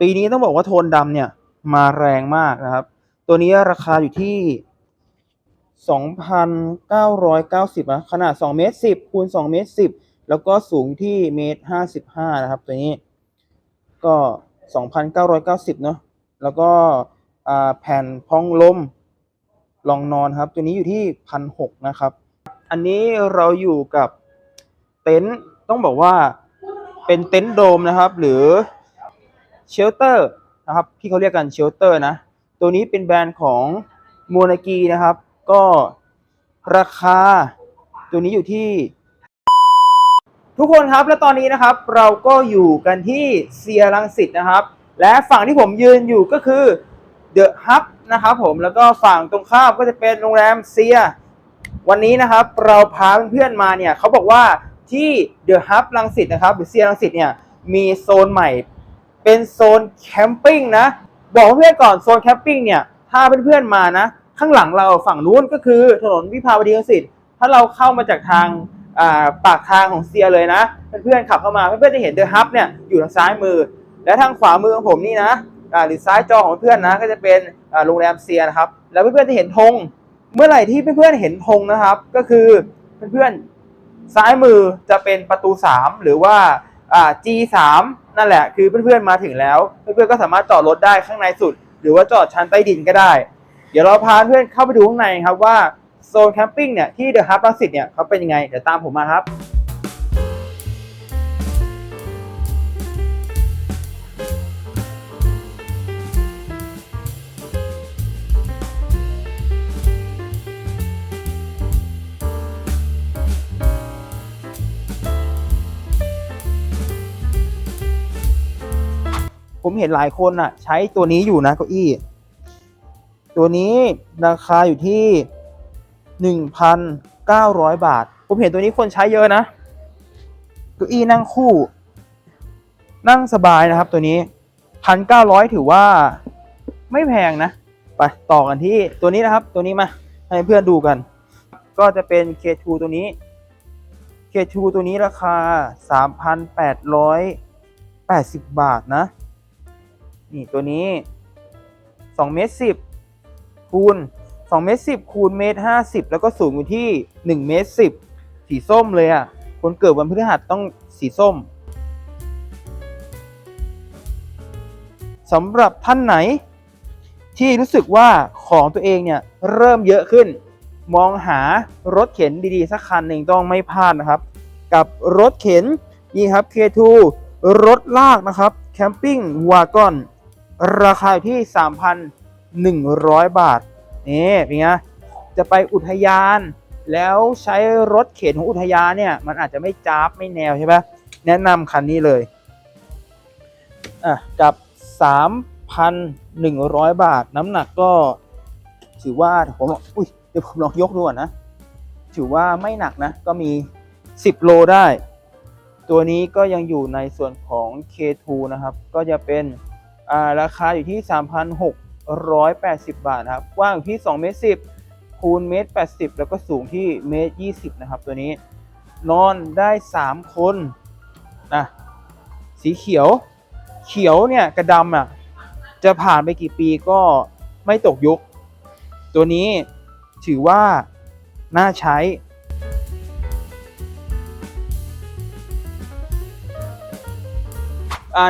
ปีนี้ต้องบอกว่าโทนดำเนี่ยมาแรงมากนะครับ ตัวนี้ราคาอยู่ที่ 2,990นะขนาด2เมตร10คูณ2เมตร10 แล้วก็สูงที่เมตร55 นะครับ ตัวนี้ก็ 2,990 เนาะแล้วก็แผ่นพองลมรองนอนครับ ตัวนี้อยู่ที่1,600นะครับ อันนี้เราอยู่กับเต็นท์ต้องบอกว่าเป็นเต็นท์โดมนะครับ หรือ เชลเตอร์นะครับที่เขาเรียกกันเชลเตอร์นะตัวนี้เป็นแบรนด์ของโมนากีนะครับ ก็ราคาตัวนี้อยู่ที่ ทุกคนครับและตอนนี้นะครับ เราก็อยู่กันที่เซียรังสิตนะครับ และฝั่งที่ผมยืนอยู่ก็คือเดอะฮับนะครับผมแล้วก็ฝั่งตรงข้ามก็จะเป็นโรงแรมเซีย วันนี้นะครับ เราพาเพื่อนๆมาเนี่ยเขาบอกว่าที่เดอะฮับรังสิตนะครับหรือเซียรังสิตเนี่ยมีโซนใหม่ เป็นโซนแคมปิ้งนะ บอกเพื่อนก่อนโซนแคมปิ้งเนี่ยถ้าเพื่อนๆมานะ ข้างหลังเราฝั่งนู้นก็คือถนนวิภาวดีรังสิตถ้าเราเข้ามาจากทางปากทางของเซียเลยนะ เพื่อนๆขับเข้ามาเพื่อนๆจะเห็นเดอะฮับเนี่ยอยู่ทางซ้ายมือ และทางขวามือของผมนี่นะหรือซ้ายจอของเพื่อนนะ ก็จะเป็นโรงแรมเซียนะครับ แล้วเพื่อนๆจะเห็นธงเมื่อไหร่ที่เพื่อนๆเห็นธงนะครับ ก็คือเพื่อนๆซ้ายมือจะเป็นประตู 3 หรือว่าอ่า G3 นั่นแหละคือเพื่อนๆมาถึงแล้ว เพื่อนๆก็สามารถจอดรถได้ข้างในสุด หรือว่าจอดชั้นใต้ดินก็ได้ เดี๋ยวเราพาเพื่อนเข้าไปดูข้างในครับว่าโซนแคมปิ้งเนี่ยที่เดอะฮับรังสิตเนี่ยเขาเป็นยังไงเดี๋ยวตามผมมาครับ ผมเห็นหลายคนอะ ใช้ตัวนี้อยู่นะเก้าอี้ ตัวนี้ราคาอยู่ที่หนึ่งพันเก้าร้อยบาท ผมเห็นตัวนี้คนใช้เยอะนะเก้าอี้นั่งคู่ นั่งสบายนะครับ ตัวนี้พันเก้าร้อยถือว่าไม่แพงนะ ไปต่อกันที่ตัวนี้นะครับ ตัวนี้มา ให้เพื่อนดูกัน ก็จะเป็น K2 ตัวนี้ K2 ตัวนี้ราคา 3,880 บาทนะ นี่ตัวนี้2เมตร10คูณ2เมตร10คูณเมตร50แล้วก็สูงอยู่ที่1เมตร10สีส้มเลยอะ่ะคนเกิดวันพฤหัสต้องสีส้มสำหรับท่านไหน ที่รู้สึกว่าของตัวเองเนี่ยเริ่มเยอะขึ้น มองหารถเข็นดีๆ สักคันหนึ่งต้องไม่พลาดนะครับ กับรถเข็นนี่ครับ K2 รถลากนะครับแคมปิ้งวากอน ราคาที่ 3,100 บาทนี่เป็นไงจะไปอุทยานแล้วใช้รถเข็นของอุทยานเนี่ย มันอาจจะไม่จ้าบไม่แนวใช่ปะแนะนำคันนี้เลยอะกับ 3,100 บาท น้ำหนักก็ถือว่าผมลองอุ้ยเดี๋ยวผมลองยกดูก่อนนะ ถือว่าไม่หนักนะ ก็มี 10 โลได้ ตัวนี้ก็ยังอยู่ในส่วนของ K2 นะครับ ก็จะเป็น อ่าราคาอยู่ที่ 3,680 บาทครับ กว้างอยู่ที่2เมตร10คูณเมตร80 แล้วก็สูงที่เมตร20 นะครับ ตัวนี้ นอนได้ 3 คนนะสีเขียว เขียวเนี่ยกระดำอะ จะผ่านไปกี่ปีก็ไม่ตกยุค ตัวนี้ถือว่าน่าใช้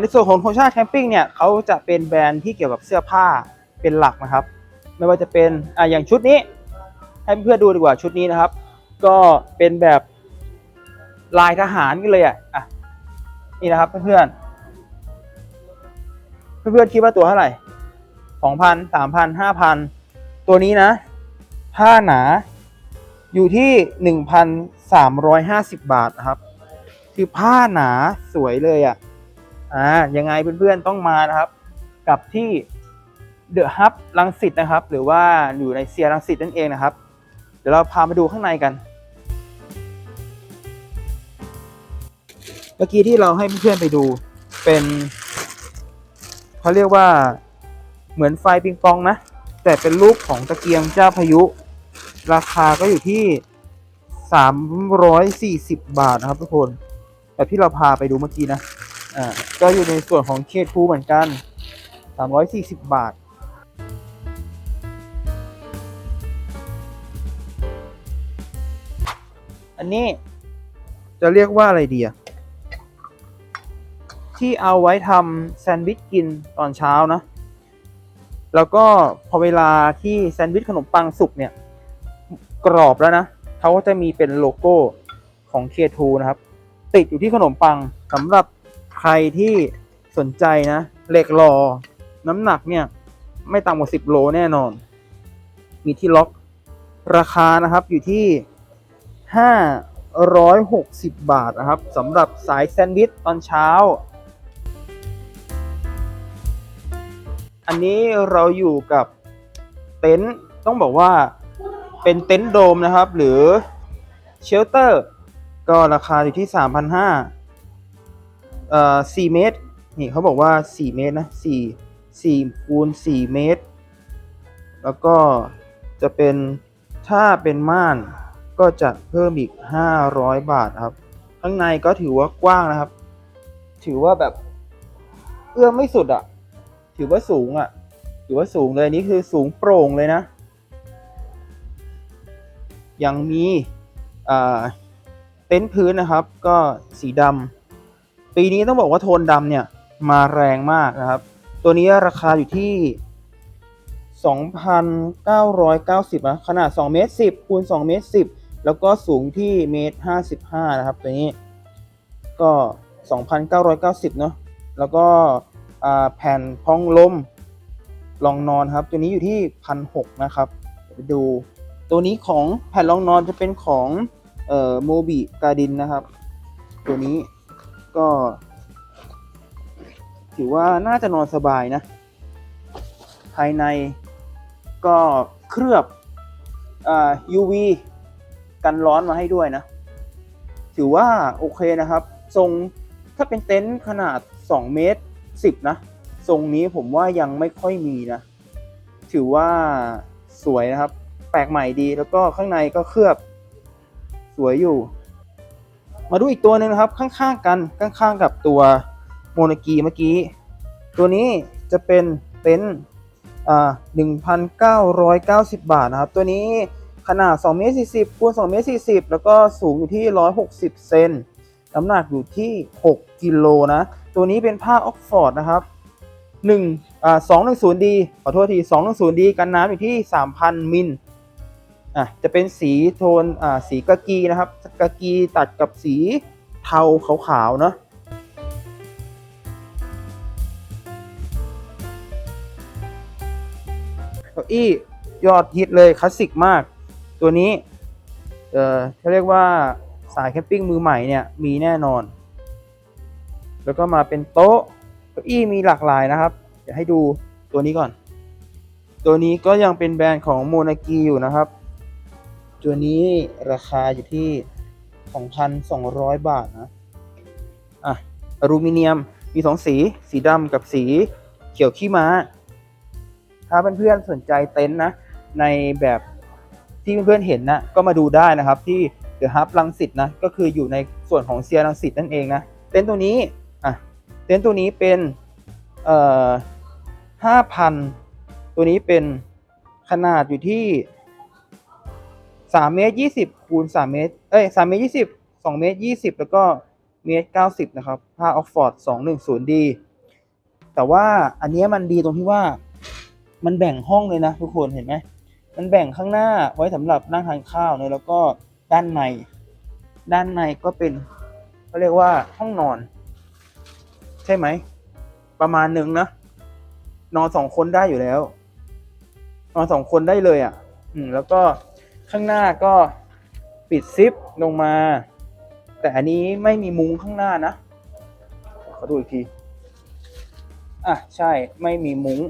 ในส่วนของโคชาแคมปิ้งเนี่ยเขาจะเป็นแบรนด์ที่เกี่ยวกับเสื้อผ้าเป็นหลักนะครับ ไม่ว่าจะเป็นอ่าอย่างชุดนี้ ให้เพื่อนดูดีกว่าชุดนี้นะครับ ก็เป็นแบบลายทหารกันเลยอะอะนี่นะครับเพื่อนเพื่อนๆคิดว่าตัวเท่าไหร่สองพันสามพันห้าพันตัวนี้นะผ้าหนาอยู่ที่หนึ่งพันสามร้อยห้าสิบบาทนะครับ คือผ้าหนาสวยเลยอะ อ่ายังไงเพื่อนๆต้องมานะครับ กับที่เดอะฮับลังสิตนะครับ หรือว่าอยู่ในเซียรังสิตนั่นเองนะครับ เดี๋ยวเราพามาดูข้างในกัน เมื่อกี้ที่เราให้เพื่อนๆไปดูเป็นเขาเรียกว่าเหมือนไฟปิงปองนะ แต่เป็นรูปของตะเกียงเจ้าพายุ ราคาก็อยู่ที่ 340 บาทนะครับทุกคน แบบที่เราพาไปดูเมื่อกี้นะ อ่าก็อยู่ในส่วนของเคทูเหมือนกัน 340 บาท อันนี้จะเรียกว่าอะไรดีอะที่เอาไว้ทำแซนด์วิชกินตอนเช้านะ แล้วก็พอเวลาที่แซนด์วิชขนมปังสุกเนี่ย กรอบแล้วนะเขาก็จะมีเป็นโลโก้ของ K2 นะครับ ติดอยู่ที่ขนมปังสำหรับ ใครที่สนใจนะเหล็กหล่อน้ำหนักเนี่ย ไม่ต่ำกว่า10โลแน่นอน มีที่ล็อกราคานะครับอยู่ที่560บาทนะครับสำหรับสายแซนด์วิชตอนเช้า อันนี้เราอยู่กับเต็นท์ต้องบอกว่าเป็นเต็นท์โดมนะครับ หรือเชลเตอร์ ก็ราคาอยู่ที่ 3,500 เอ่อ4เมตร นี่เขาบอกว่า 4 เมตรนะ4 4คูณ4เมตร แล้วก็จะเป็นถ้าเป็นม่านก็จะเพิ่มอีก 500 บาทครับ ข้างในก็ถือว่ากว้างนะครับ ถือว่าแบบเอื้อมไม่สุดอะ่ะ ถือว่าสูงอะ่ะ ถือว่าสูงเลยนี่คือสูงโปร่งเลยนะ ยังมีเต็นท์พื้นนะครับ ก็สีดำ ปีนี้ต้องบอกว่าโทนดำเนี่ยมาแรงมากนะครับ ตัวนี้ราคาอยู่ที่ 2,990นะขนาด2เมตร10คูณ2เมตร10 แล้วก็สูงที่เมตร55 นะครับ ตัวนี้ก็ 2,990 เนาะแล้วก็แผ่นพองลมรองนอนครับ ตัวนี้อยู่ที่ 1,600 นะครับไปดู ตัวนี้ของแผ่นรองนอนจะเป็นของเอ่อโมบิการดินนะครับ ตัวนี้ ก็ ถือว่าน่าจะนอนสบายนะ ภายในก็เคลือบอ่า UV กันร้อนมาให้ด้วยนะ ถือว่าโอเคนะครับ ทรงถ้าเป็นเต็นท์ขนาด 2 เมตร 10 นะ ทรงนี้ผมว่ายังไม่ค่อยมีนะ ถือว่าสวยนะครับ แปลกใหม่ดีแล้วก็ข้างในก็เคลือบสวยอยู่ มาดูอีกตัวหนึ่งนะครับข้างๆกันข้างๆกับตัวโมนากีเมื่อกี้ ตัวนี้จะเป็นเต็นท์อ่งพันเก้า1,990บาทนะครับ ตัวนี้ขนาด2เมตร40คูณ2เมตร40 แล้วก็สูงอยู่ที่ 160 เซนน้ำหนักอยู่ที่ 6 กิโลนะ ตัวนี้เป็นผ้าออกฟอร์ดนะครับ1อ่า 210D ขอโทษที 210D กันน้ำอยู่ที่ 3,000 มิล อะจะเป็นสีโทนอ่าสีกากีนะครับกากีตัดกับสีเทาขาวๆเนาะเก้าอี้ยอดฮิตเลยคลาสสิกมาก ตัวนี้เอ่อเขาเรียกว่าสายแคมปิ้งมือใหม่เนี่ยมีแน่นอน แล้วก็มาเป็นโต๊ะเก้าอี้มีหลากหลายนะครับเดี๋ยวให้ดูตัวนี้ก่อน ตัวนี้ก็ยังเป็นแบรนด์ของโมนากีอยู่นะครับ ตัวนี้ราคาอยู่ที่ 2,200 บาทนะ อะอลูมิเนียมมีสองสี สีดำกับสีเขียวขี้ม้า ถ้าเพื่อนๆสนใจเต็นท์นะ ในแบบที่เพื่อนๆเห็นนะก็มาดูได้นะครับที่เดอะฮับลังสิตนะก็คืออยู่ในส่วนของเซียรังสิตนั่นเองนะเต็นท์ตัวนี้อะเต็นท์ตัวนี้เป็นเอ่อ5,000ตัวนี้เป็นขนาดอยู่ที่ สามเมตรยี่สิบคูณสามเมตร เอ้ยสามเมตรยี่สิบสองเมตรยี่สิบแล้วก็เมตรเก้าสิบนะครับผ้าออกฟอร์ดสองหนึ่งศูนย์ดีแต่ว่าอันนี้มันดีตรงที่ว่ามันแบ่งห้องเลยนะทุกคนเห็นไหมมันแบ่งข้างหน้าไว้สำหรับนั่งทานข้าวเนอะแล้วก็ด้านใน ด้านในก็เป็นเขาเรียกว่าห้องนอน ใช่ไหม ประมาณหนึ่งนะ นอนสองคนได้อยู่แล้ว นอนสองคนได้เลยอะ อืมแล้วก็ ข้างหน้าก็ปิดซิปลงมา แต่อันนี้ไม่มีมุ้งข้างหน้านะ ขอดูอีกที อะ ใช่ไม่มีมุ้ง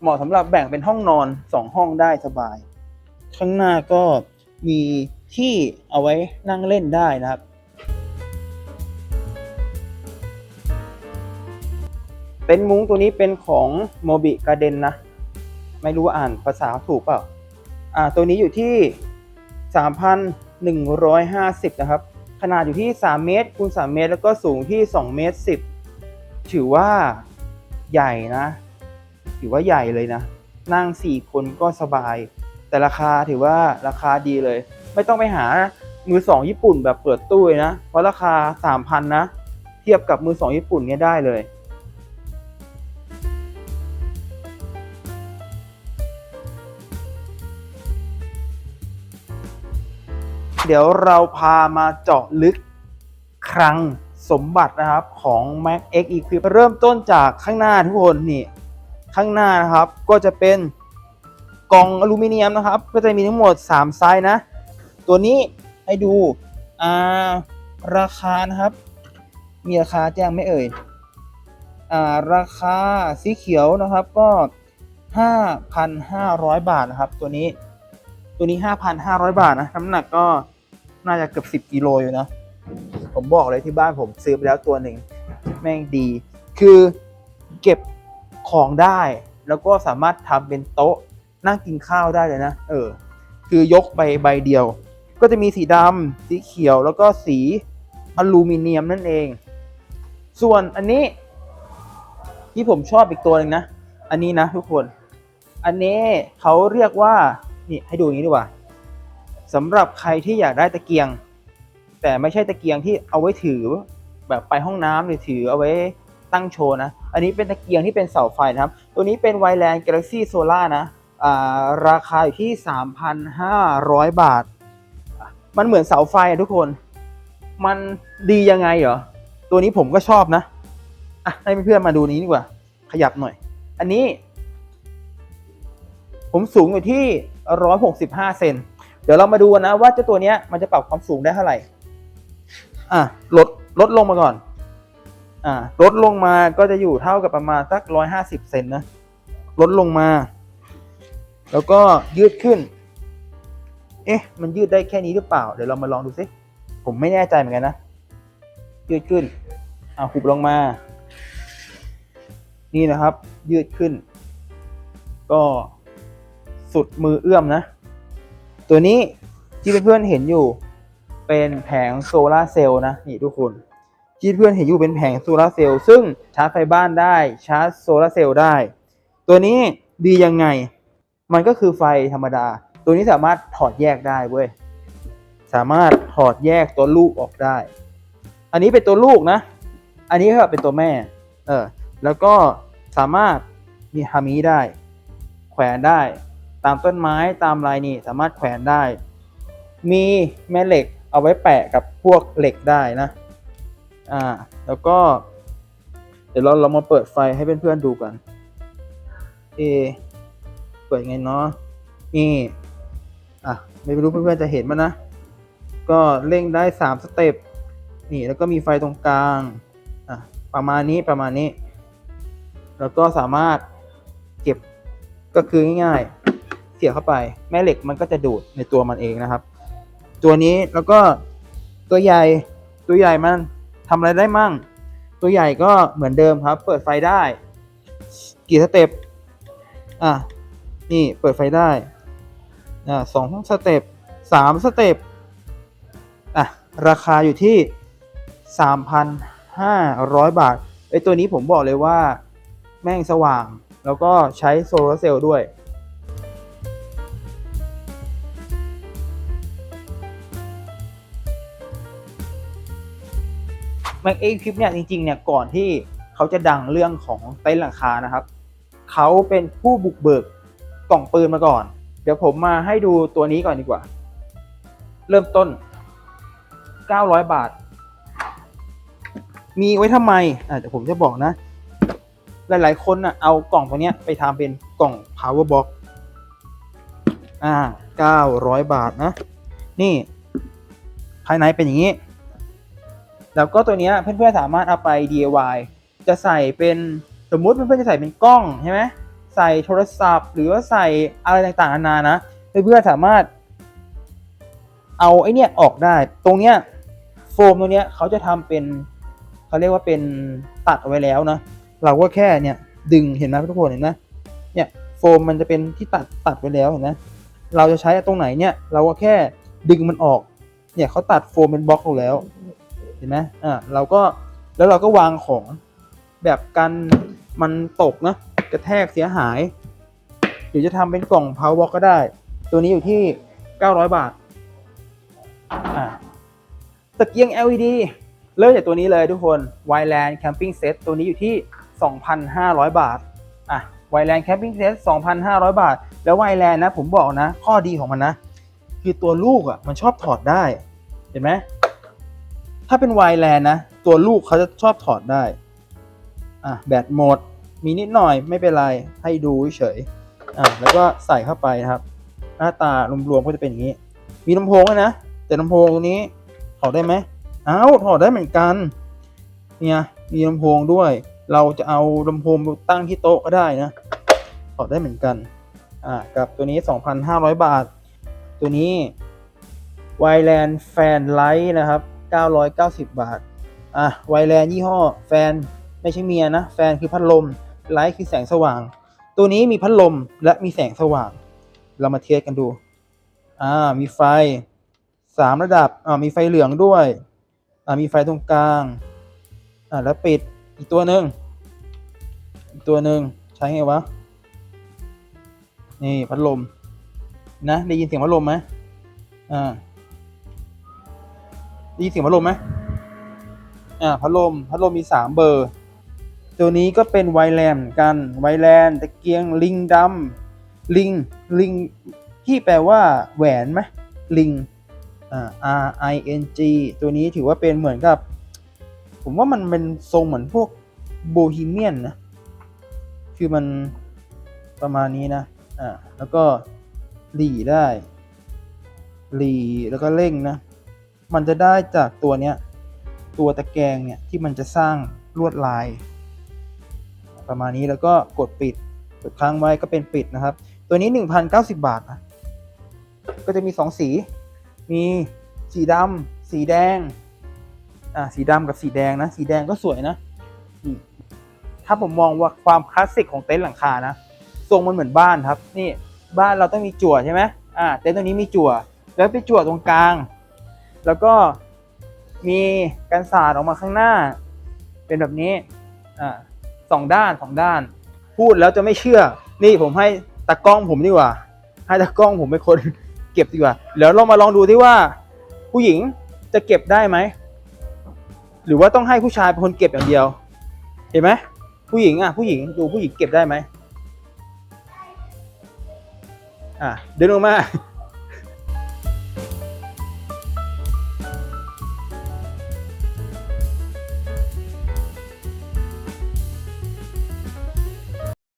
เหมาะสำหรับแบ่งเป็นห้องนอนสองห้องได้สบาย ข้างหน้าก็มีที่เอาไว้นั่งเล่นได้นะครับ เป็นมุ้งตัวนี้เป็นของโมบิกาเดนนะ ไม่รู้อ่านภาษาถูกเปล่า อ่าตัวนี้อยู่ที่ 3,150 นะครับ ขนาดอยู่ที่ 3 เมตรคูณ3เมตร แล้วก็สูงที่ 2 เมตร 10 ถือว่าใหญ่นะ ถือว่าใหญ่เลยนะ นั่งสี่คนก็สบาย แต่ราคาถือว่าราคาดีเลย ไม่ต้องไปหามือสองญี่ปุ่นแบบเปิดตู้นะ เพราะราคาสามพันนะ เทียบกับมือสองญี่ปุ่นเนี่ยได้เลย เดี๋ยวเราพามาเจาะลึกคลังสมบัตินะครับของ Mac X Equip เริ่มต้นจากข้างหน้าทุกคนนี่ข้างหน้านะครับก็จะเป็นกล่องอลูมิเนียมนะครับ ก็จะมีทั้งหมด 3 ไซส์นะ ตัวนี้ให้ดูอ่าราคานะครับ มีราคาแจ้งไม่เอ่ยอ่าราคาสีเขียวนะครับก็ 5,500 บาทนะครับ ตัวนี้ตัวนี้ 5,500 บาทนะน้ำหนักก็ น่าจะเกือบ10กิโลอยู่นะ ผมบอกเลยที่บ้านผมซื้อไปแล้วตัวหนึ่งแม่งดี คือเก็บของได้ แล้วก็สามารถทำเป็นโต๊ะนั่งกินข้าวได้เลยนะ เออ คือยกใบใบเดียว ก็จะมีสีดำสีเขียวแล้วก็สีอลูมิเนียมนั่นเอง ส่วนอันนี้ ที่ผมชอบอีกตัวหนึ่งนะ อันนี้นะทุกคน อันนี้เขาเรียกว่า นี่ให้ดูอย่างนี้ดีกว่า สำหรับใครที่อยากได้ตะเกียง แต่ไม่ใช่ตะเกียงที่เอาไว้ถือแบบไปห้องน้ำหรือถือเอาไว้ตั้งโชว์นะ อันนี้เป็นตะเกียงที่เป็นเสาไฟนะครับ ตัวนี้เป็น w i l a n Galaxy Solar นะอ่าราคาอยู่ที่ 3,500 บาท มันเหมือนเสาไฟอะทุกคน มันดียังไงเหรอ ตัวนี้ผมก็ชอบนะ อะ ให้เพื่อนๆมาดูนี้ดีกว่า ขยับหน่อย อันนี้ ผมสูงอยู่ที่ 165 เซน เดี๋ยวเรามาดูกันนะว่าเจ้าตัวเนี้ยมันจะปรับความสูงได้เท่าไหร่ อะลดลดลงมาก่อน อ่าลดลงมาก็จะอยู่เท่ากับประมาณสัก150เซนนะ ลดลงมา แล้วก็ยืดขึ้น เอ๊ะ มันยืดได้แค่นี้หรือเปล่า เดี๋ยวเรามาลองดูสิผมไม่แน่ใจเหมือนกันนะ ยืดขึ้น อ่าหุบลงมา นี่นะครับ ยืดขึ้น ก็สุดมือเอื้อมนะ ตัวนี้ที่เพื่อนๆเห็นอยู่เป็นแผงโซลาร์เซลล์นะนี่ทุกคนที่เพื่อนเห็นอยู่เป็นแผงโซลาร์เซลล์ซึ่งชาร์จไฟบ้านได้ชาร์จโซลาร์เซลล์ได้ ตัวนี้ดียังไง มันก็คือไฟธรรมดา ตัวนี้สามารถถอดแยกได้เว้ยสามารถถอดแยกตัวลูกออกได้ อันนี้เป็นตัวลูกนะ อันนี้ก็เป็นตัวแม่เออแล้วก็สามารถมีฮามิได้ แขวนได้ ตามต้นไม้ตามลายนี่สามารถแขวนได้ มีแม่เหล็กเอาไว้แปะกับพวกเหล็กได้นะ อ่า แล้วก็ เดี๋ยวเราเรามาเปิดไฟให้เพื่อนๆดูกัน เอ เปิดไงเนาะ นี่ อะ ไม่รู้เพื่อนๆจะเห็นมันนะ ก็เร่งได้สามสเต็ป นี่ แล้วก็มีไฟตรงกลาง อะ ประมาณนี้ ประมาณนี้ แล้วก็สามารถเก็บ ก็คือง่ายๆียเข้าไป แม่เหล็กมันก็จะดูดในตัวมันเองนะครับ ตัวนี้แล้วก็ตัวใหญ่ตัวใหญ่มันทำอะไรได้มั่ง ตัวใหญ่ก็เหมือนเดิมครับ เปิดไฟได้ กี่สเต็ปอะนี่เปิดไฟได้อ่าสองสเต็ปสามสเต็ปอะราคาอยู่ที่ 3,500 บาทไอตัวนี้ผมบอกเลยว่าแม่งสว่าง แล้วก็ใช้โซลาร์เซลล์ด้วย Mac A คลิปเนี่ยจริงๆเนี่ยก่อนที่เขาจะดังเรื่องของเต็นหลังคานะครับเขาเป็นผู้บุกเบิกกล่องปืนมาก่อน เดี๋ยวผมมาให้ดูตัวนี้ก่อนดีกว่า เริ่มต้น 900 บาท มีไว้ทำไมอะเดี๋ยวผมจะบอกนะ หลายๆคนน่ะเอากล่องตัวเนี้ยไปทำเป็นกล่อง power box อ่า900 บาทนะ นี่ ภายในเป็นอย่างนี้ แล้วก็ตัวนี้เพื่อนๆสามารถเอาไป DIY จะใส่เป็นสมมุติเพื่อนๆจะใส่เป็นกล้องใช่ไหมใส่โทรศัพท์ หรือว่าใส่อะไรต่างๆนานานะเพื่อนๆสามารถ เอาไอ้เนี่ยออกได้ ตรงเนี้ยโฟมตรงเนี้ยเขาจะทำเป็นเขาเรียกว่าเป็นตัดเอาไว้แล้วนะเราก็แค่เนี่ยดึงเห็นไหมทุกคนเห็นไหมเนี่ยโฟมมันจะเป็นที่ตัดตัดไว้แล้วเห็นไหมเราจะใช้ตรงไหนเนี่ย เราก็แค่ดึงมันออก เนี่ยเขาตัดโฟมเป็นบล็อกอยู่แล้ว ห็นไหมอ่าเราก็แล้วเราก็วางของแบบกันมันตกนะกระแทกเสียหาย หรือจะทำเป็นกล่อง power box ก็ได้ ตัวนี้อยู่ที่ 900 บาทอ่าตะเกียง LED เริ่มจากตัวนี้เลยทุกคน w i l a n d Camping Set ตัวนี้อยู่ที่ 2,500 บาทอะ w i l a n d Camping Set 2,500 บาท แล้ว w i l a n d นะ ผมบอกนะ ข้อดีของมันนะ คือตัวลูกอะมันชอบถอดได้ เห็นไหม ถ้าเป็น w i l a n d นะ ตัวลูกเขาจะชอบถอดได้ อะ แบตหมด มีนิดหน่อยไม่เป็นไร ให้ดูเฉย อะ แล้วก็ใส่เข้าไปนะครับ หน้าตารวมๆก็จะเป็นอย่างนี้ มีลำโพงด้วยนะ แต่ลำโพงตัวนี้ถอดได้ไหมอ้าวถอดได้เหมือนกัน เนี่ย มีลำโพงด้วย เราจะเอาลำโพงตั้งที่โต๊ะก็ได้นะ ถอดได้เหมือนกัน อ่า กับตัวนี้ 2,500 บาท ตัวนี้ w i l a n d Fan Light นะครับ 990 บาท อะ w i l a n d ยี่ห้อแฟนไม่ใช่เมียนะ แฟนคือพัดลม ไลท์คือแสงสว่าง ตัวนี้มีพัดลมและมีแสงสว่าง เรามาเทสกันดู อ่า มีไฟสามระดับ อ่า มีไฟเหลืองด้วย อ่า มีไฟตรงกลาง อ่า แล้วปิด อีกตัวหนึ่งอีกตัวหนึ่งใช้ไงวะ นี่พัดลม นะ ได้ยินเสียงพัดลมไหมอ่า ได้ยินเสียงพัดลมไหมอ่าพัดลมพัดลมมีสามเบอร์ ตัวนี้ก็เป็นไวแลนเหมือนกันไวแลนตะเกียงลิงดำลิงลิงที่แปลว่าแหวนไหมลิงอ่า R I N G ตัวนี้ถือว่าเป็นเหมือนกับ ผมว่ามันเป็นทรงเหมือนพวกโบฮีเมียนนะคือมันประมาณนี้นะอ่าแล้วก็หลีได้หลีแล้วก็เร่งนะ มันจะได้จากตัวเนี้ยตัวตะแกรงเนี่ยที่มันจะสร้างลวดลาย ประมาณนี้แล้วก็กดปิดกดค้างไว้ก็เป็นปิดนะครับ ตัวนี้ 1,090 บาทนะก็จะมีสองสี มีสีดำสีแดงอ่าสีดำกับสีแดงนะ สีแดงก็สวยนะ ถ้าผมมองว่าความคลาสสิกของเต็นท์หลังคานะทรงมันเหมือนบ้านครับ นี่บ้านเราต้องมีจั่วใช่ไหมอ่าเต็นท์ตัวนี้มีจั่ว แล้วไปจั่วตรงกลาง แล้วก็มีกันศาสตร์ออกมาข้างหน้า เป็นแบบนี้อ่าสองด้านสองด้าน พูดแล้วจะไม่เชื่อ นี่ผมให้ตากล้องผมดีกว่า ให้ตากล้องผมเป็นคนเก็บดีกว่าเดี๋ยวเรามาลองดูที่ว่า ผู้หญิงจะเก็บได้ไหมหรือว่าต้องให้ผู้ชายเป็นคนเก็บอย่างเดียว เห็นไหมผู้หญิงอะผู้หญิงดูผู้หญิงเก็บได้ไหมอะเดินออกมา